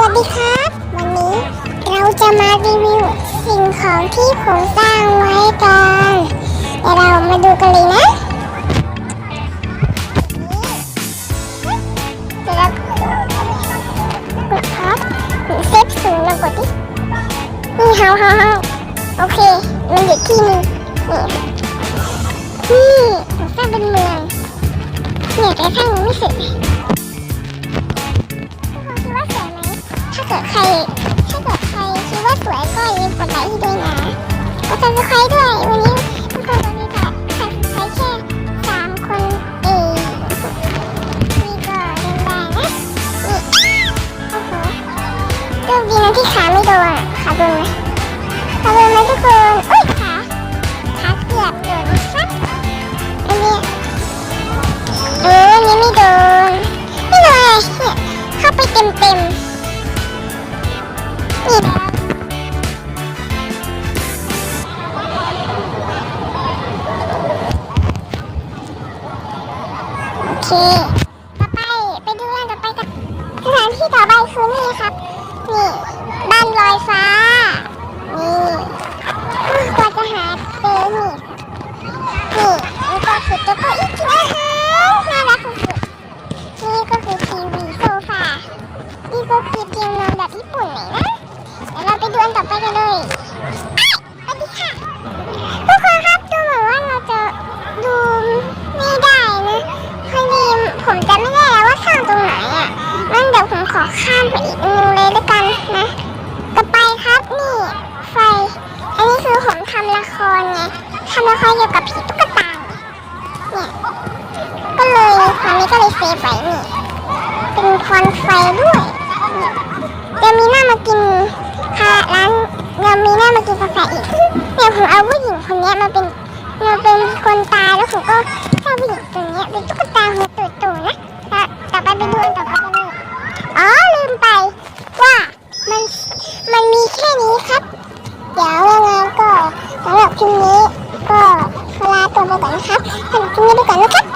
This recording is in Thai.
วัสดีครับ วันนี้เราจะมารีวิวสิ่งของที่ผมสร้างไว้กันเดี๋ยวเรามาดูกันเลยนะเดี๋ยวเรากดครับเซฟศูนย์เรากดดินี่เฮาเฮาเฮาโอเค มันอยู่ที่นึงนี่นี่ผมสร้างเป็นเมืองเนี่ยแต่สร้างยังไม่เสร็จ กิดใครถ้าเกิดใครคิดว่าสวยก็อย่าลืมกดไลค์ให้ด้วยนะกดซับสไครต์ด้วยวันนี้ทุกคนวันนี้จะซับสไครต์แค่สามคนเองนี่ก็แดงๆนะนี่โอ้โหโชคดีนะที่ขาไม่โดนขาโดนไหม เค ต่อไปไปดูกันต่อไปกันสถานที่ต่อไปคือนี่ครับ นี่บ้านลอยฟ้า นี่อุ๊ยกว่าจะหาเจอนี่ นี่แล้วก็คือตัวก็อีกกินอาหารน่ารักสุดๆนี่ก็คือทีวีโซฟา นี่ก็คือเตียงนอนแบบญี่ปุ่นเลยนะเดี๋ยวเราไปดูอันต่อไปกันเลยอ้ายสวัสดีค่ะ ทุกคนครับดูเหมือนว่าเราจะดูไม่ได้นะพอดีผมจะไม่ได้แล้วว่าสร้างตรงไหนอะงั้นเดี๋ยวผม ข้ามไปอีกนึงเลยด้วยกันนะ ต่อไปครับนี่ไฟ อันนี้คือผมทำละครไงทำละครเกี่ยวกับผีตุ๊กตาเนี่ยก็เลยตอนนี้ก็เลยเซฟไว้นี่ เป็นควันไฟด้วยเนี่ยเดี๋ยวมีหน้ามากินค่ะร้านเดี๋ยวมีหน้ามากินกาแฟอีกเนี่ยผมเอาผู้หญิงคนนี้มาเป็นมาเป็นคนตายแล้วผมก็สร้างผู้หญิงตัวนี้เป็นตุ๊กตาหัวโตๆนะต่อต่อไปไปดูอันต่อไปกันเลยอ๋อลืมไปว่ามันมันมีแค่ นี้ครับ เดี๋ยวยังไงก็สำหรับคลิปนี้ก็ลาตัวไปก่อนนะครับสำหรับคลิปนี้ไปก่อนนะครับ